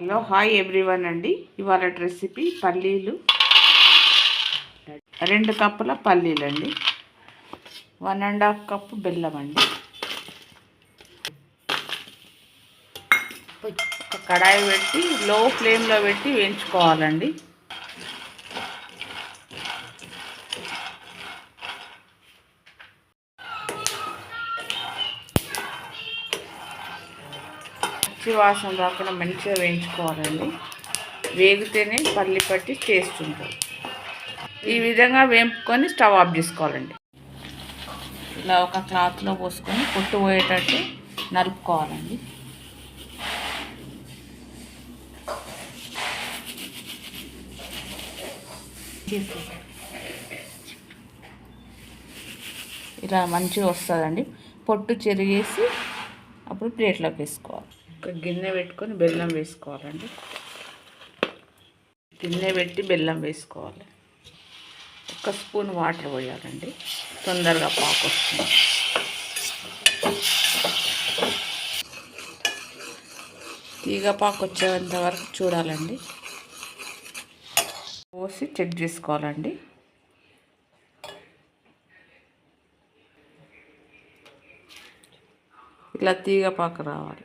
Hello hi everyone అండి. ఇవాళ recipe పల్లీలు. రెండు కప్పుల పల్లీలు అండి వన్ అండ్ హాఫ్ కప్పు బెల్లం అండి. ఒక కడాయి పెట్టి లో ఫ్లేమ్లో పెట్టి వేయించుకోవాలండి. పచ్చి వాసన రాకుండా మంచిగా వేయించుకోవాలండి. వేగితేనే పల్లి పట్టి టేస్ట్ ఉంటుంది. ఈ విధంగా వేపుకొని స్టవ్ ఆఫ్ చేసుకోవాలండి. ఇలా ఒక క్లాత్లో పోసుకొని పొట్టు పోయేటట్టు నలుపుకోవాలండి. ఇలా మంచిగా వస్తుందండి. పొట్టు చెరిగేసి అప్పుడు ప్లేట్లోకి వేసుకోవాలి. ఒక గిన్నె పెట్టుకొని బెల్లం వేసుకోవాలండి. గిన్నె పెట్టి బెల్లం వేసుకోవాలి. ఒక స్పూన్ వాటర్ పోయాలండి. తొందరగా పాకు వస్తుంది. తీగ పాకు వచ్చేంత వరకు చూడాలండి. పోసి చెక్ చేసుకోవాలండి. ఇలా తీగ పాకు రావాలి.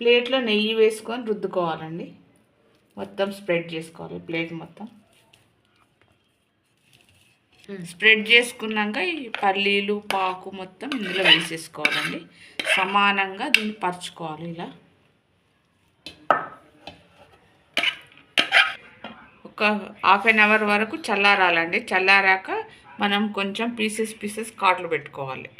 ప్లేట్లో నెయ్యి వేసుకొని రుద్దుకోవాలండి. మొత్తం స్ప్రెడ్ చేసుకోవాలి ప్లేట్ మొత్తం. స్ప్రెడ్ చేసుకున్నాక ఈ పల్లీలు పాకు మొత్తం ఇందులో వేసేసుకోవాలండి. సమానంగా దీన్ని పరుచుకోవాలి ఇలా. ఒక హాఫ్ అన్ అవర్ వరకు చల్లారాలండి. చల్లారాక మనం కొంచెం పీసెస్ పీసెస్ కాట్లు పెట్టుకోవాలి.